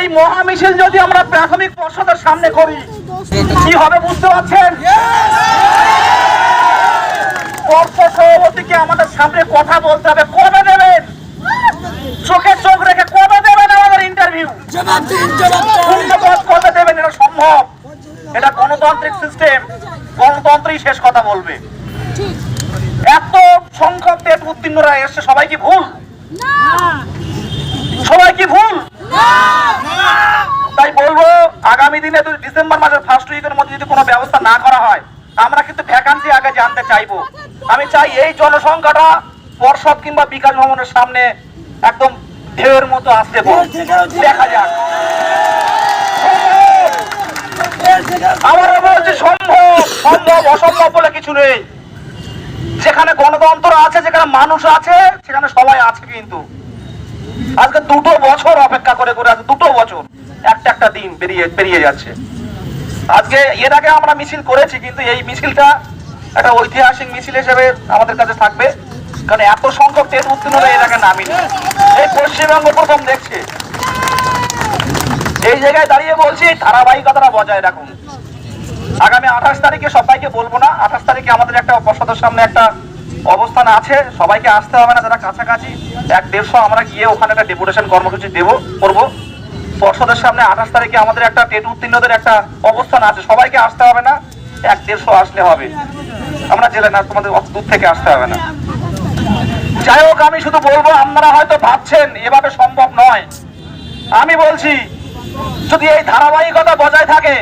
এই মহা মিছিল যদি আমরা প্রাথমিক পর্ষদের সামনে করি কি হবে বুঝতে পারছেন? পর্ষদ সভাপতিকে আমাদের সামনে কথা বলতে হবে। কবে দেবেন? চোখে চোখ রেখে কবে দেবেন আমাদের ইন্টারভিউ কবে দেবেন? এটা সম্ভব? এটা গণতান্ত্রিক সিস্টেম গণতন্ত্রই শেষ কথা বলবে। এত সংখ্যক টেট উত্তীর্ণরা এসছে সবাই কি ভুল? সবাই কি ভুল? বলব আগামী দিনে যদি ডিসেম্বর মাসের ফার্স্ট উইকের মধ্যে যদি কোনো ব্যবস্থা না করা হয় আমরা কিন্তু ভ্যাকান্সি আগে জানতে চাইব। আমি চাই এই জনসংখ্যাটা পর্ষদ কিংবা বিকাশ ভবনের সামনে একদম ঢেউয়ের মতো আসতে দেখা যাক। আমরা বলছি সম্ভব সম্ভব অসম্ভব বলে কিছু নেই। যেখানে গণতন্ত্র আছে যেখানে মানুষ আছে সেখানে সবাই আছে কিন্তু। আজকে দুটো বছর অপেক্ষা করে করে আছে দুটো বছর। একটা একটা দিন বেরিয়ে বেরিয়ে যাচ্ছে। আজকে এর আগে আমরা মিছিল করেছি, কিন্তু এই মিছিলটা একটা ঐতিহাসিক মিছিল হিসেবে আমাদের কাছে থাকবে। কারণ এত সংখ্যক ট্রেন উত্তীর্ণরা এর আগে নামিনি। এই পশ্চিমবঙ্গ প্রথম দেখছে। এই জায়গায় দাঁড়িয়ে বলছি, ধারাবাহিকতাটা বজায় রাখুন। আগামী আঠাশ তারিখে সবাইকে বলব না। আঠাশ তারিখে আমাদের একটা পর্ষদের সামনে একটা অবস্থান আছে। সবাইকে আসতে হবে না, যারা কাছাকাছি। এক দেড়শো আমরা গিয়ে ওখানে একটা ডেপুটেশন কর্মসূচি দেবো, করব। পর্ষদের সামনে আঠাশ তারিখে আমাদের একটা টেট উত্তীর্ণদের একটা অবস্থান আছে। সবাইকে আসতে হবে না এক দেড়শো আসলে হবে। আমরা জেলে না তোমাদের অত দূর থেকে আসতে হবে না। যাই হোক আমি শুধু বলব আপনারা হয়তো ভাবছেন এভাবে সম্ভব নয়। আমি বলছি যদি এই ধারাবাহিকতা বজায় থাকে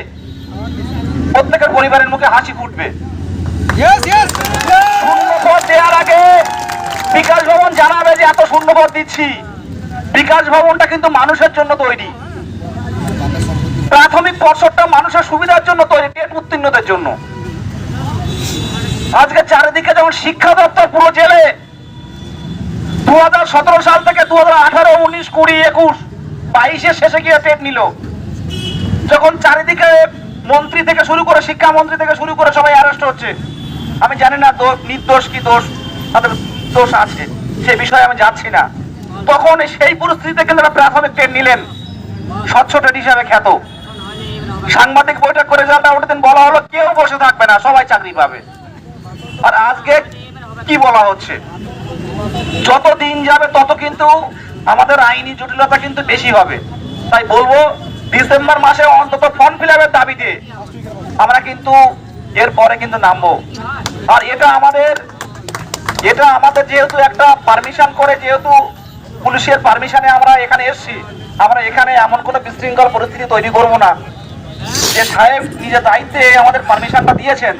প্রত্যেকের পরিবারের মুখে হাসি ফুটবে। শূন্যপদ দেওয়ার আগে বিকাশ ভবন জানাবে যে এত শূন্যপদ দিচ্ছি। বিকাশ ভবনটা কিন্তু মানুষের জন্য তৈরি। প্রাথমিক পর্ষদটা মানুষের সুবিধার জন্য তৈরি টেট উত্তীর্ণদের জন্য। আজকে চারিদিকে যেমন শিক্ষা দপ্তর পুরো জেলে। দু সাল থেকে দু হাজার আঠারো, উনিশ, কুড়ি, একুশ, বাইশের শেষে গিয়ে টেট নিল। যখন চারিদিকে মন্ত্রী থেকে শুরু করে শিক্ষামন্ত্রী থেকে শুরু করে সবাই অ্যারেস্ট হচ্ছে। আমি জানি না নির্দোষ, কি দোষ, তাদের দোষ আছে। সে বিষয়ে আমি যাচ্ছি না। তখন সেই পরিস্থিতিতে কিন্তু প্রাথমিক ট্রেন নিলেন। স্বচ্ছ ট্রেন হিসাবে খ্যাত। সাংবাদিক বৈঠক করে যারা ওটা দিন বলা হলো কেউ বসে থাকবে না, সবাই চাকরি পাবে। আর আজকে কি বলা হচ্ছে? যত দিন যাবে, তত কিন্তু আমাদের আইনি জটিলতা কিন্তু বেশি হবে। তাই বলব, ডিসেম্বর মাসে অন্তত ফর্ম ফিল আপের দাবিতে আমরা কিন্তু এরপরে কিন্তু নামবো। আর এটা আমাদের এটা আমাদের যেহেতু একটা পারমিশন করে, যেহেতু পুলিশের পারমিশনে আমরা এখানে এসেছি, আমরা এখানে এমন কোনো বিশৃঙ্খল পরিস্থিতি তৈরি করব না। যে সাহেব নিজের দায়িত্বে আমাদের পারমিশনটা দিয়েছেন,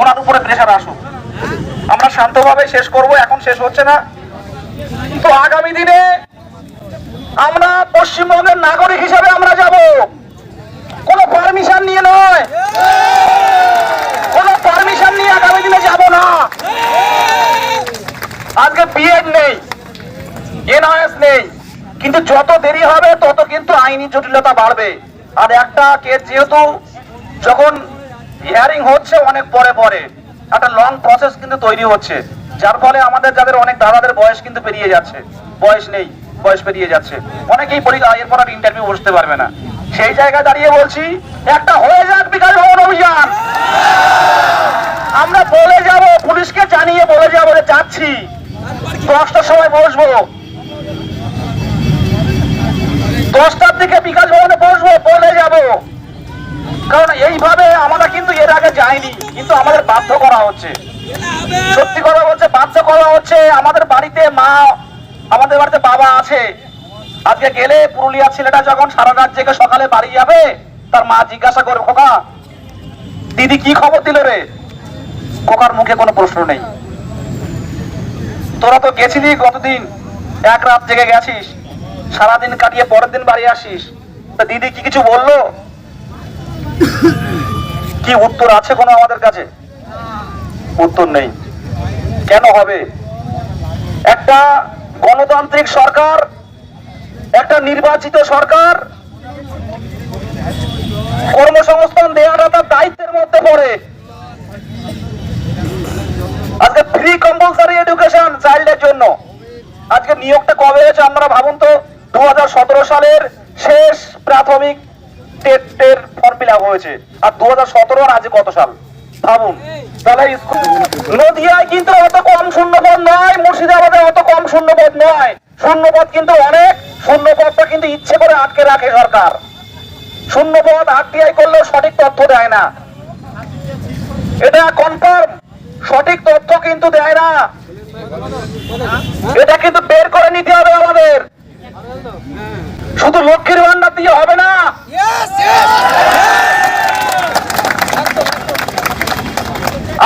ওনার উপরে প্রেশার আসুক। আমরা শান্তভাবে শেষ করব, এখন শেষ হচ্ছে না। তো আগামী দিনে আমরা পশ্চিমবঙ্গের নাগরিক হিসাবে আমরা যাব। কোনো পারমিশন নিয়ে নয়। কোনো পারমিশন নিয়ে আগামী দিনে যাব না। আজকে বিএড নেই এনআইএস নেই। কিন্তু যত দেরি হবে, তত কিন্তু আইনি জটিলতা বাড়বে। আর একটা কেস যেহেতু যখন হিয়ারিং হচ্ছে অনেক পরে পরে, একটা লং প্রসেস কিন্তু তৈরি হচ্ছে, যার ফলে আমাদের যাদের অনেক দাদাদের বয়স কিন্তু পেরিয়ে যাচ্ছে, বয়স নেই, বয়স পেরিয়ে যাচ্ছে, অনেকেই এরপর আর ইন্টারভিউ বসতে পারবে না। সেই জায়গায় দাঁড়িয়ে বলছি, একটা হয়ে যাক বিকাশ ভবন অভিযান। আমরা বলে যাব, পুলিশকে জানিয়ে বলে যাব যে যাচ্ছি। দশটার সময় বসবো। দশটার দিকে বিকাশ ভবনে বসবো, বলে যাব। কারণ এইভাবে আমরা কিন্তু এর আগে যাইনি, কিন্তু আমাদের বাধ্য করা হচ্ছে। সত্যি কথা বলছে বাধ্য করা হচ্ছে আমাদের বাড়িতে মা, আমাদের বাড়িতে বাবা আছে। আজকে গেলে পুরুলিয়া ছেলেটা যখন সারা রাত জেগে সকালে বাড়ি যাবে, তার মা জিজ্ঞাসা করে খোকা, দিদি কি খবর দিল রে? খোকার মুখে কোনো প্রশ্ন নেই। তোরা তো গেছিলি কতদিন? এক রাত জেগে গেছিস। সারাদিন কাটিয়ে পরের দিন বাড়ি আসিস। তা দিদি কি কিছু বলল? কি উত্তর আছে কোনো আমাদের কাছে? উত্তর নেই। কেন হবে? একটা গণতান্ত্রিক সরকার, একটা নির্বাচিত সরকার কর্মসংস্থান দেওয়াটা তার দায়িত্বের মধ্যে পড়ে। আজকে ফ্রি কম্পালসারি এডুকেশন চাইল্ডের জন্য। আজকে নিয়োগটা কবে হয়েছে আমরা ভাবুন তো। দু হাজার সতেরো সালের শেষ প্রাথমিক টেটের ফর্ম হয়েছে। আর দু হাজার সতেরোর আজ কত সাল? ভাবুন তাহলে নদিয়ায় কিন্তু অত কম শূন্যপদ নয়, মুর্শিদাবাদে অত কম শূন্যপদ নয়। শূন্যপদ কিন্তু অনেক, শূন্যপদটা কিন্তু ইচ্ছে করে আটকে রাখে সরকার। শূন্যপদ আরটিআই করলেও সঠিক তথ্য দেয় না। এটা কনফার্ম সঠিক তথ্য কিন্তু দেয় না। এটা কিন্তু বের করে নিতে হবে আমাদের। শুধু লক্ষ্মীর ভান্ডার দিয়ে হবে না।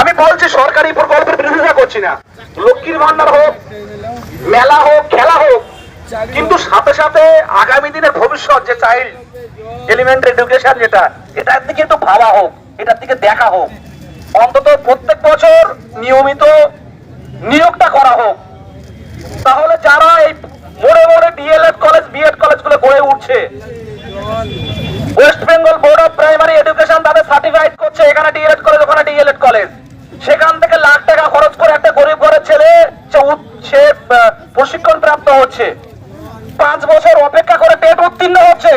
আমি বলছি সরকারি প্রকল্পের বিরোধিতা করছি না। লক্ষ্মীর ভান্ডার হোক মেলা হোক খেলা হোক কিন্তু সাথে সাথে আগামী দিনের ভবিষ্যৎ যে চাইল্ড এলিমেন্টারি এডুকেশন যেটা এটার দিকে একটু ভাবা হোক এটার দিকে দেখা হোক। অন্তত প্রত্যেক বছর নিয়মিত নিয়োগটা করা হোক। তাহলে যারা এই মোড়ে মোড়ে ডিএলএড কলেজ বিএড কলেজগুলো গড়ে উঠছে। West Bengal board of primary education তাদের সার্টিফাইড করছে, এখানে ডিএলএড কলেজ ওখানে ডিএলএড কলেজ সেখান থেকে লাখ টাকা খরচ করে একটা গরিব ঘরের ছেলে, সে সে প্রশিক্ষণ প্রাপ্ত হচ্ছে। পাঁচ বছর অপেক্ষা করে টেট উত্তীর্ণ হচ্ছে।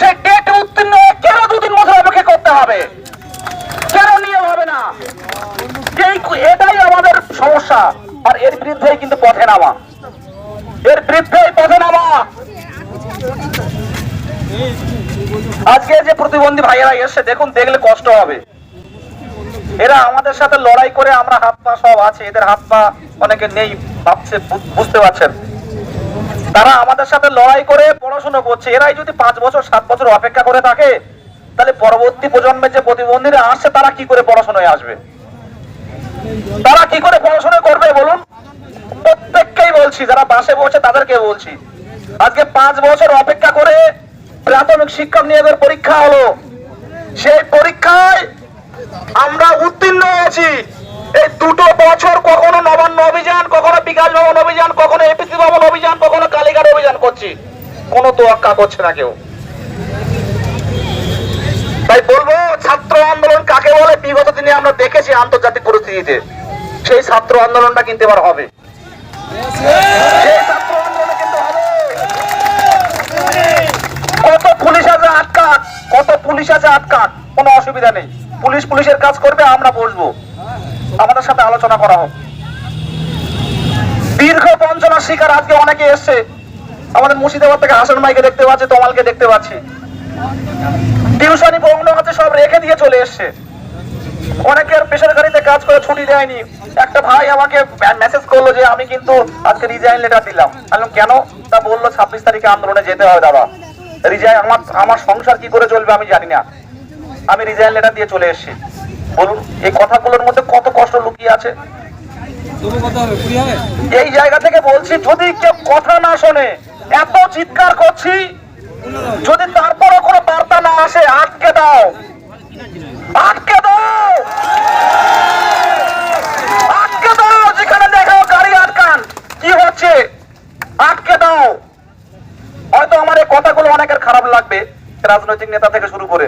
সেই টেট উত্তীর্ণ কেন দুদিন বছর অপেক্ষা করতে হবে? কেন নিয়ম হবে না? এটাই আমাদের সমস্যা। আর এর বিরুদ্ধেই কিন্তু পথে নামা। এর বিরুদ্ধেই পথে আজকে যে প্রতিবন্ধী ভাইয়েরা এসে দেখুন, দেখলে কষ্ট হবে। এরা আমাদের সাথে লড়াই করে আমরা হাত পা সব আছে, এদের হাত পা অনেকে নেই, ভাবছে বুঝতে পারছেন। তারা আমাদের সাথে লড়াই করে পড়াশোনা করছে। এরাই যদি পাঁচ বছর, সাত বছর অপেক্ষা করে থাকে, তাহলে পরবর্তী প্রজন্মের যে প্রতিবন্ধীরা আসছে, তারা কি করে পড়াশোনায় আসবে? তারা কি করে পড়াশোনা করবে, বলুন? প্রত্যেককেই বলছি, যারা বাসে বসে তাদেরকে বলছি। আজকে পাঁচ বছর অপেক্ষা করে প্রাথমিক শিক্ষক নিয়োগের পরীক্ষা হলো। সেই পরীক্ষায় আমরা উত্তীর্ণ হয়েছি। এই দুটো বছর কখনো নবান্ন অভিযান, কখনো বিকাশ ভবন অভিযান, কখনো এপিসি ভবন অভিযান, কখনো কালীঘাট অভিযান করছি। কোনো তোয়াক্কা করছে না কেউ। তাই বলব, ছাত্র আন্দোলন কাকে বলে? বিগত দিনে আমরা দেখেছি আন্তর্জাতিক পরিস্থিতিতে। সেই ছাত্র আন্দোলনটা কিন্তু এবার হবে সেই ছাত্র আন্দোলনে কিন্তু হবে। কত পুলিশ আছে আটকাক কত পুলিশ আছে আটকাক কোনো অসুবিধা নেই। পুলিশ পুলিশের কাজ করবে, আমরা বসবো। আমাদের সাথে আলোচনা করা হোক। দীর্ঘ বঞ্চনার শিকার আজকে অনেকে এসছে। আমাদের মুর্শিদাবাদ থেকে হাসান মাইকে দেখতে পাচ্ছি, তমালকে দেখতে পাচ্ছি। টিউশনি পড়ানো আছে, সব রেখে দিয়ে চলে এসছে। অনেকের বেসরকারিতে কাজ করে ছুটি দেয়নি। একটা ভাই আমাকে মেসেজ করল যে আমি কিন্তু আজকে রিজাইন লেটার দিলাম। আমি কেন? তা বলল ছাব্বিশ তারিখে আন্দোলনে যেতে হবে দাদা। রিজাইন আমার আমার সংসার কি করে চলবে আমি জানি না। আমি রিজাইন লেটার দিয়ে চলে এসেছি। বলুন এই কথাগুলোর মধ্যে কত কষ্ট লুকিয়ে আছে? এই জায়গা থেকে বলছি যদি কেউ কথা না শোনে এত চিৎকার করছি যদি তারপরও কোনো বার্তা না আসে আটকে দাও আটকে দাও আটকে দাও যেখানে দেখো গাড়ি আটকান কি হচ্ছে আটকে দাও হয়তো আমার এই কথাগুলো অনেকের খারাপ লাগবে রাজনৈতিক নেতা থেকে শুরু করে।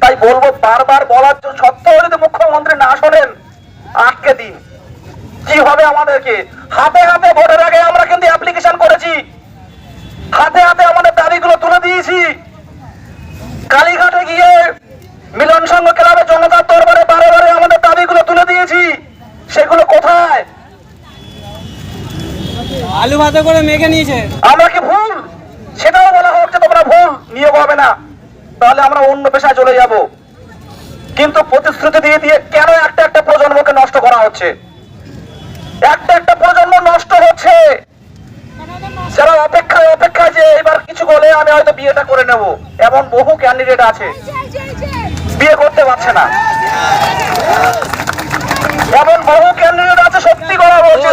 তাই বলব বারবার বলার জন্য সত্ত্বেও যদি মুখ্যমন্ত্রী না শোনেন। আটকে দিন। কি হবে আমাদেরকে? হাতে হাতে ভোটের আগে আমরা কিন্তু অ্যাপ্লিকেশন করেছি। হাতে হাতে আমাদের দাবিগুলো তুলে দিয়েছি। কালীঘাটে গিয়ে মিলন সংঘ ক্লাবে জনতার দরবারে বারে বারে আমাদের দাবিগুলো তুলে দিয়েছি। সেগুলো কোথায়? আলু ভাতে করে মেখে নিয়েছে। আমরা কি ভুল? সেটাও বলা হোক যে তোমরা ভুল। নিয়োগ হবে না তাহলে আমরা অন্য পেশায় চলে যাব। কিন্তু প্রতিশ্রুতি দিয়ে দিয়ে কেন একটা একটা প্রজন্মকে নষ্ট করা হচ্ছে? একটা একটা প্রজন্ম নষ্ট হচ্ছে। যারা অপেক্ষায় অপেক্ষায় যে এবার কিছু বলে আমি হয়তো বিয়েটা করে নেব এমন বহু ক্যান্ডিডেট আছে। বিয়ে করতে পারছে না। এমন বহু ক্যান্ডিডেট আছে সত্যি কথা বলছে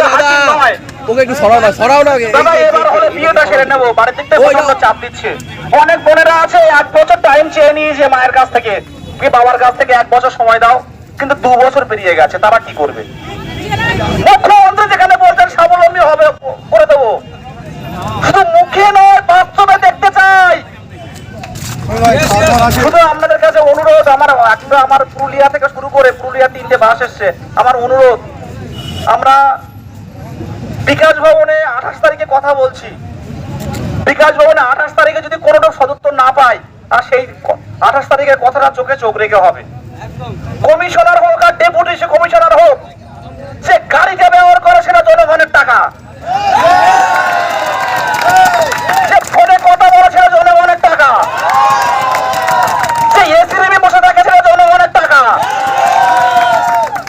ওকে একটু সরাও না সরাও না দাদা এবার হলে বিয়েটা সেরে নেব। বাড়ির থেকে প্রচণ্ড চাপ দিচ্ছে। অনেক বোনেরা আছে এক বছর টাইম চেয়ে নিয়েছে মায়ের কাছ থেকে। কি বাবার কাছ থেকে এক বছর সময় দাও কিন্তু দু বছর পেরিয়ে গেছে তারা কি করবে? মুখ্যমন্ত্রী যেখানে বলছেন স্বাবলম্বী হবে করে দেবো। শুধু মুখে নয় বাস্তবে দেখতে চাই। শুধু আপনাদের কাছে অনুরোধ আমার আমার পুরুলিয়া থেকে শুরু করে পুরুলিয়া তিনটে বাস এসছে আমার অনুরোধ। আমরা বিকাশ ভবনে আঠাশ তারিখে কথা বলছি। বিকাশ ভবনে আঠাশ তারিখে যদি কোনোটা সদুত্তর না পায় আর সেই আঠাশ তারিখের কথাটা চোখে চোখ রেখে হবে। কমিশনার হোক আর ডেপুটি কমিশনার হোক সে গাড়িকে ব্যবহার করে সেটা জনগণের টাকা। যে ফোনে কথা বলে সেটা জনগণের টাকা। যে এসি রুমে বসে থাকে সেটা জনগণের টাকা।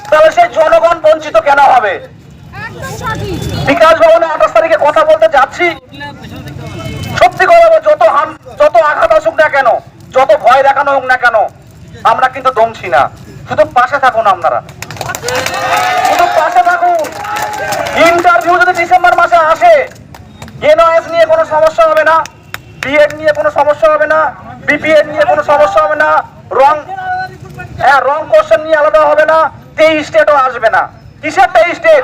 তাহলে সেই জনগণ বঞ্চিত কেন হবে? বিকাশ ভবনে আঠাশ তারিখে কথা বলতে যাচ্ছি। সত্যি কথা যত যত আঘাত আসুক না কেন, যত ভয় দেখানো হোক না কেন, আমরা কিন্তু দমছি না। শুধু পাশে থাকুন আপনারা। শুধু পাশে থাকুন। ইন্টারভিউ যদি ডিসেম্বর মাসে আসে এনওএস নিয়ে কোনো সমস্যা হবে না বিএড নিয়ে কোনো সমস্যা হবে না বিপিএড নিয়ে কোনো সমস্যা হবে না রং হ্যাঁ রং কোশ্চেন নিয়ে আলাদা হবে না, তেইশ স্টেটও আসবে না। কিসের তেইশ স্টেট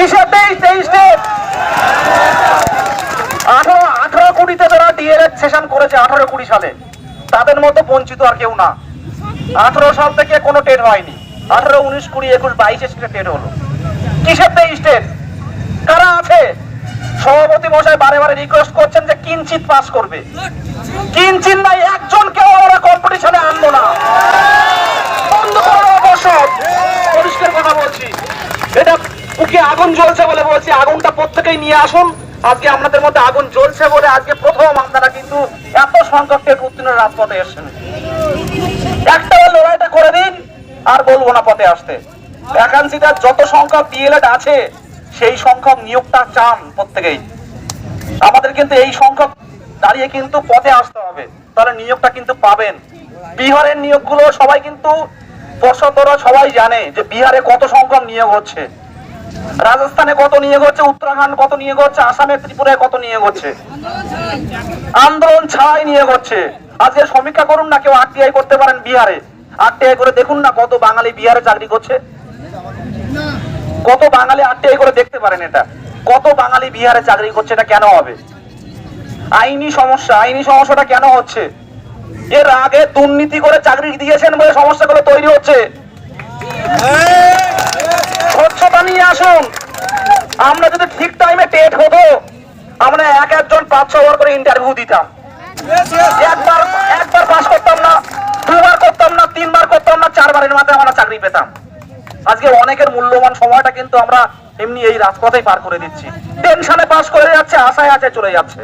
কিসের তেইশ তেইশ আঠারো কুড়িতে যারা আঠারো কুড়ি সালে, তাদের মতো বঞ্চিত আর কেউ না। আঠারো সাল থেকে কোনো টেট হয়নি। আঠারো, উনিশ, কুড়ি, একুশ, বাইশে সেটা টেট হলো। কিসের তেইশ টেট কারা আছে? সভাপতি মশাই বারে বারে রিকোয়েস্ট করছেন যে কিঞ্চিত পাস করবে। কিঞ্চিত নাই একজন কেউ আমরা কম্পিটিশনে আনব না। বন্ধ করো পরিষ্কার কথা বলছি। এটা বুকে আগুন জ্বলছে বলে বলছি। আগুনটা প্রত্যেকেই নিয়ে আসুন। আজকে আপনাদের মধ্যে আগুন জ্বলছে বলে আজকে প্রথম আপনারা কিন্তু এত সংখ্যক উত্তীর্ণ রাজপথে এসছেন। একটা লড়াইটা করে দিন, আর বলব না পথে আসতে। ভ্যাকান্সিটার যত সংখ্যক ডিএলএড আছে, সেই সংখ্যক নিয়োগটা চান প্রত্যেকেই। আমাদের কিন্তু এই সংখ্যক দাঁড়িয়ে কিন্তু পথে আসতে হবে। তাহলে নিয়োগটা কিন্তু পাবেন। বিহারের নিয়োগগুলো সবাই কিন্তু বর্ষতরা সবাই জানে যে বিহারে কত সংখ্যক নিয়োগ হচ্ছে। রাজস্থানে কত নিয়ে হচ্ছে? উত্তরাখণ্ড কত নিয়ে হচ্ছে? আসামে ত্রিপুরায় কত নিয়ে হচ্ছে? আন্দোলন ছাড়াই নিয়ে হচ্ছে। আজকে সমীক্ষা করুন না, কেউ আরটিআই করতে পারেন বিহারে। আরটিআই করে দেখুন না কত বাঙালি বিহারে চাকরি করছে। কত বাঙালি আরটিআই করে দেখতে পারেন এটা। কত বাঙালি বিহারে চাকরি করছে, এটা কেন হবে? আইনি সমস্যা, আইনি সমস্যাটা কেন হচ্ছে? এর আগে দুর্নীতি করে চাকরি দিয়েছেন বলে সমস্যাগুলো তৈরি হচ্ছে। স্বচ্ছতা নিয়ে আসুন। আমরা যদি ঠিক টাইমে টেট হতো, আমরা এক একজন পাঁচ ছ বার করে ইন্টারভিউ দিতাম। একবার একবার পাস করতাম না, দুবার করতাম না, তিনবার করতাম না, চারবারের মাথায় আমরা চাকরি পেতাম। আজকে অনেকের মূল্যবান সময়টা কিন্তু আমরা এমনি এই রাজপথেই পার করে দিচ্ছি। টেনশনে পাস করে যাচ্ছে, আশায় আশায় চলে যাচ্ছে।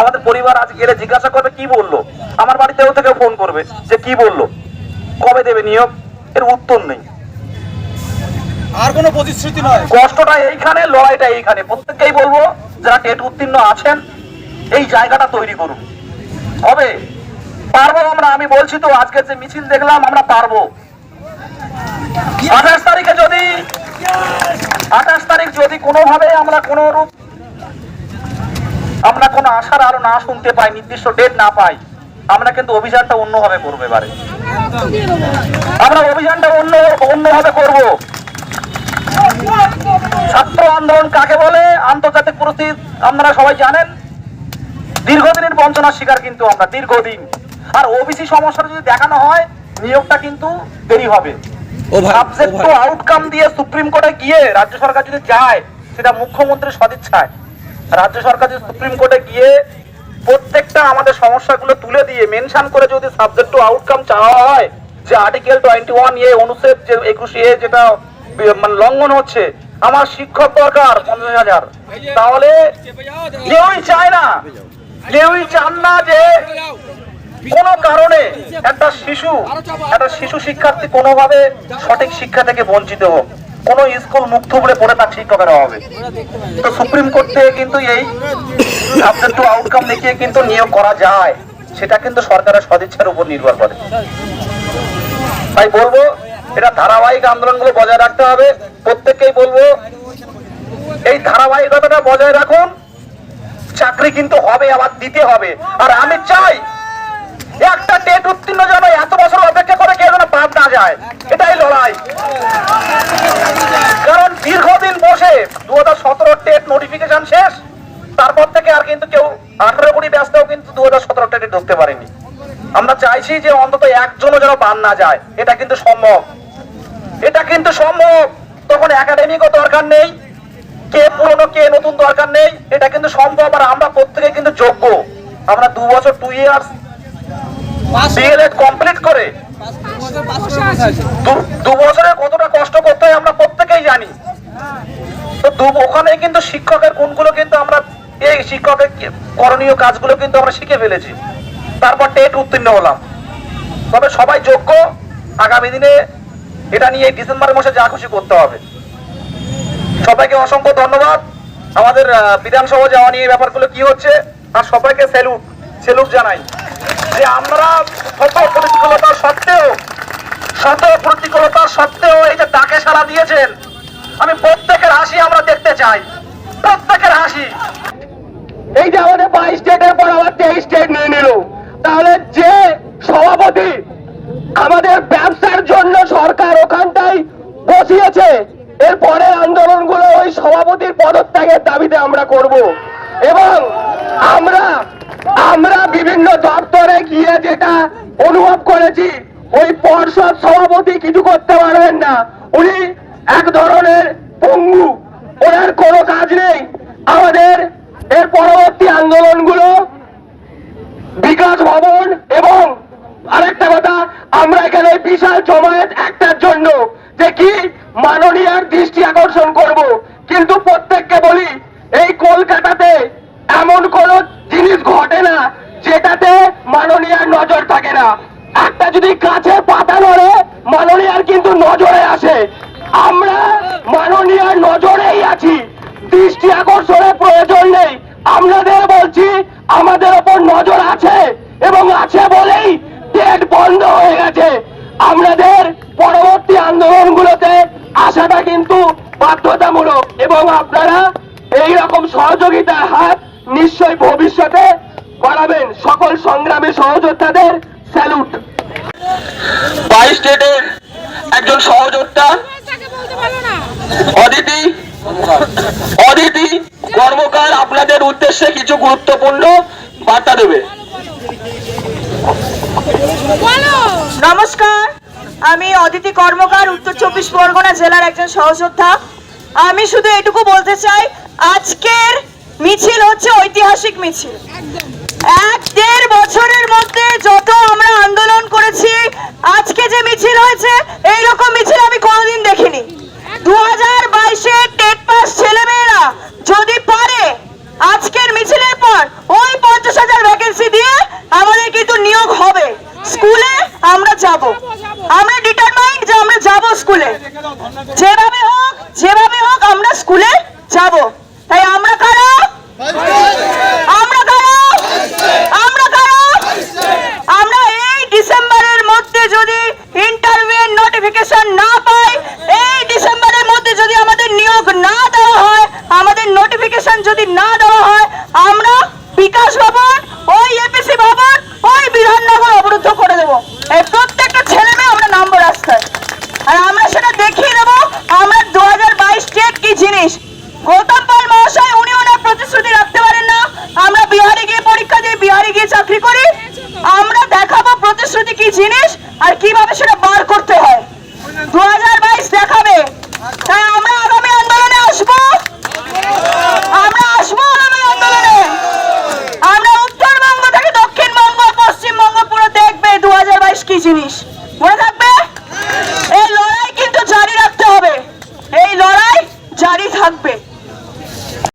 আমাদের পরিবার আজ গেলে জিজ্ঞাসা করবে, কি বলল? আমার বাড়িতেও থেকে ফোন করবে যে, কি বলল? কবে দেবে নিয়োগ? এর উত্তর নেই। আর কোনো প্রতিশ্রুতি নয়। কষ্টটা এইখানে, লড়াইটা এইখানে। প্রত্যেককেই বলব, যারা টেট উত্তীর্ণ আছেন, এই জায়গাটা তৈরি করুন। হবে? পারব আমরা, আমি বলছি তো, আজকে যে মিছিল দেখলাম, আমরা পারব। আঠাশ তারিখে যদি, আঠাশ তারিখ যদি কোনোভাবে আমরা কোনো রূপ আমরা কোনো আশার আলো না শুনতে পাই, নির্দিষ্ট ডেট না পাই, আমরা কিন্তু অভিযানটা অন্যভাবে করব এবারে। আমরা অভিযানটা অন্য, অন্যভাবে করব। ছাত্র আন্দোলন কাকে বলে? আন্তর্জাতিক পরিস্থিতি আপনারা সবাই জানেন। দীর্ঘদিনের বঞ্চনার শিকার কিন্তু আমরা দীর্ঘদিন। আর ওবিসি সমস্যাটা যদি দেখানো হয় নিয়োগটা কিন্তু দেরি হবে। সাবজেক্ট টু আউটকাম দিয়ে সুপ্রিম কোর্টে গিয়ে রাজ্য সরকার যদি যায় সেটা মুখ্যমন্ত্রীর সদিচ্ছায়। রাজ্য সরকার যদি সুপ্রিম কোর্টে গিয়ে প্রত্যেকটা আমাদের সমস্যাগুলো তুলে দিয়ে মেনশন করে যদি সাবজেক্ট টু আউটকাম চাওয়া হয় যে আর্টিকেল টোয়েন্টি ওয়ান এ অনুচ্ছেদ যে একুশ এ যেটা মানে লঙ্ঘন হচ্ছে আমার শিক্ষক দরকার পঞ্চাশ হাজার। তাহলে কেউই চায় না কেউই চান না যে কোনো কারণে একটা শিশু একটা শিশু শিক্ষার্থী কোনোভাবে সঠিক শিক্ষা থেকে বঞ্চিত হোক। কোনো স্কুল মুখ থুবড়ে পড়ে তার শিক্ষকেরা হবে তো সুপ্রিম কোর্ট থেকে কিন্তু এই সাবজেক্ট আউটকাম দেখিয়ে কিন্তু নিয়োগ করা যায়। সেটা কিন্তু সরকারের সদিচ্ছার উপর নির্ভর করে। তাই বলব এটা ধারাবাহিক আন্দোলনগুলো বজায় রাখতে হবে। প্রত্যেককেই বলব, এই ধারাবাহিকতাটা বজায় রাখুন। চাকরি কিন্তু হবে, আবার দিতে হবে। আর আমি চাই, একটা টেট উত্তীর্ণ যেন এত বছর অপেক্ষা করে কেউ যেন বাদ না যায়। এটাই লড়াই। কারণ দীর্ঘদিন বসে দু হাজার সতেরো টেট নোটিফিকেশন শেষ, তারপর থেকে আর কিন্তু কেউ আঠারো কোটি ব্যস্তও কিন্তু দু হাজার সতেরো টেটে ঢুকতে পারেনি। আমরা চাইছি যে অন্তত একজনও যেন বাদ না যায়, এটা কিন্তু সম্ভব। এটা কিন্তু সম্ভব। তখন একাডেমিকও দরকার নেই কে পুরনো কে নতুন দরকার নেই এটা কিন্তু সম্ভব আর আমরা প্রত্যেকে কিন্তু যোগ্য। আমরা দু বছর টু ইয়ার্স ডিএলএড কমপ্লিট করে দু- বছরে কতটা কষ্ট করতে হয় আমরা প্রত্যেকেই জানি। তো ওখানে কিন্তু শিক্ষকের গুণগুলো কিন্তু আমরা এই শিক্ষকের করণীয় কাজগুলো কিন্তু আমরা শিখে ফেলেছি। তারপর টেট উত্তীর্ণ হলাম। তবে সবাই যোগ্য। আগামী দিনে এটা নিয়ে ডিসেম্বর মাসে যা খুশি করতে হবে। সবাইকে অসংখ্য ধন্যবাদ। আমাদের বিধানসভা যাওয়া নিয়ে ব্যাপারগুলো কি হচ্ছে, আর সবাইকে স্যালুট স্যালুট জানাই। যে আমরা শত প্রতিকূলতা সত্ত্বেও শত প্রতিকূলতা সত্ত্বেও এই যে ডাকে সাড়া দিয়েছেন, আমি প্রত্যেকের হাসি আমরা দেখতে চাই। প্রত্যেকের হাসি। এই যে আমাদের বাইশ স্টেটের পর আবার তেইশ স্টেট নিয়ে নিল। তাহলে যে সভাপতি আমাদের ব্যবসার জন্য সরকার ওখানটাই বসিয়েছে। এর পরের আন্দোলনগুলো ওই সভাপতির পদত্যাগের দাবিতে আমরা করব। এবং আমরা আমরা বিভিন্ন দপ্তরে গিয়ে যেটা অনুভব করেছি, ওই পর্ষদ সভাপতি কিছু করতে পারবেন না। উনি এক ধরনের পঙ্গু। ওনার কোনো কাজ নেই। আমাদের এর পরবর্তী আন্দোলনগুলো বিকাশ ভবন এবং আরেকটা কথা আমরা এখানে বিশাল জমায়েত একটার জন্য কি মাননীয়ার দৃষ্টি আকর্ষণ করব। কিন্তু প্রত্যেককে বলি, এই কলকাতাতে এমন কোন জিনিস ঘটে না যেটাতে মাননীয়ার নজর থাকে না। একটা যদি কাছে পাতা নড়ে মাননীয়ার কিন্তু নজরে আসে। আমরা মাননীয়ার নজরেই আছি। দৃষ্টি আকর্ষণের প্রয়োজন নেই। আপনাদের বলছি, আমাদের ওপর নজর আছে এবং আছে বলেই ডেট বন্ধ হয়ে গেছে। আপনাদের পরবর্তী আন্দোলনগুলোতে আসাটা কিন্তু বাধ্যতামূলক। এবং আপনারা এই রকম সহযোগিতার হাত নিশ্চয়ই ভবিষ্যতে বাড়াবেন। সকল সংগ্রামী সহযোদ্ধাদের স্যালুট। বাইশ স্টেটের একজন সহযোদ্ধা, অদিতি অদিতি, কর্মকার আপনাদের উদ্দেশ্যে কিছু গুরুত্বপূর্ণ বার্তা দেবে বলো নমস্কার আমি অদিতি কর্মকার, উত্তর চব্বিশ পরগনা জেলার একজন সহযোদ্ধা। আমি শুধু এটুকু বলতে চাই, আজকের মিছিল হচ্ছে ঐতিহাসিক মিছিল। এক দেড় বছরের মধ্যে যত আমরা আন্দোলন করেছি, আজকে যে মিছিল হয়েছে এই রকম মিছিল আমি কোনোদিন দেখিনি। দু হাজার বাইশে টেট পাস ছেলেমেয়েরা যদি পারে, আজকের মিছিলের পর ওই পঞ্চাশ হাজার ভ্যাকেন্সি দিয়ে আমাদের কিন্তু নিয়োগ হবে স্কুলে আমরা যাব আমরা ডিটারমাইন্ড যে আমরা যাব স্কুলে যেভাবে হোক যেভাবে হোক আমরা স্কুলে যাব তাই আমরা কারা আমরা কারা আমরা কারা আমরা এই ডিসেম্বরের মধ্যে যদি ইন্টারভিউ নোটিফিকেশন না পাই এই ডিসেম্বরের মধ্যে যদি আমাদের নিয়োগ না দেওয়া হয় আমাদের নোটিফিকেশন যদি না দেওয়া হয় আমরা বিকাশ ভবন ওই এপিসি ভবন ওই বিধাননগর অবরুদ্ধ করে দেবো এই প্রত্যেকটা ছেলে মেয়ে আমরা নামবো রাস্তায় আর আমরা সেটা দেখিয়ে দেবো আমরা দু হাজার বাইশ স্টেট কি জিনিস। গৌতম পাল মহাশয় উনি ওনার প্রতিশ্রুতি রাখতে পারেন না। আমরা বিহারে গিয়ে পরীক্ষা দিয়ে বিহারে গিয়ে চাকরি করি। আমরা দেখাবো প্রতিশ্রুতি কি জিনিস আর কীভাবে সেটা বার করতে হয়।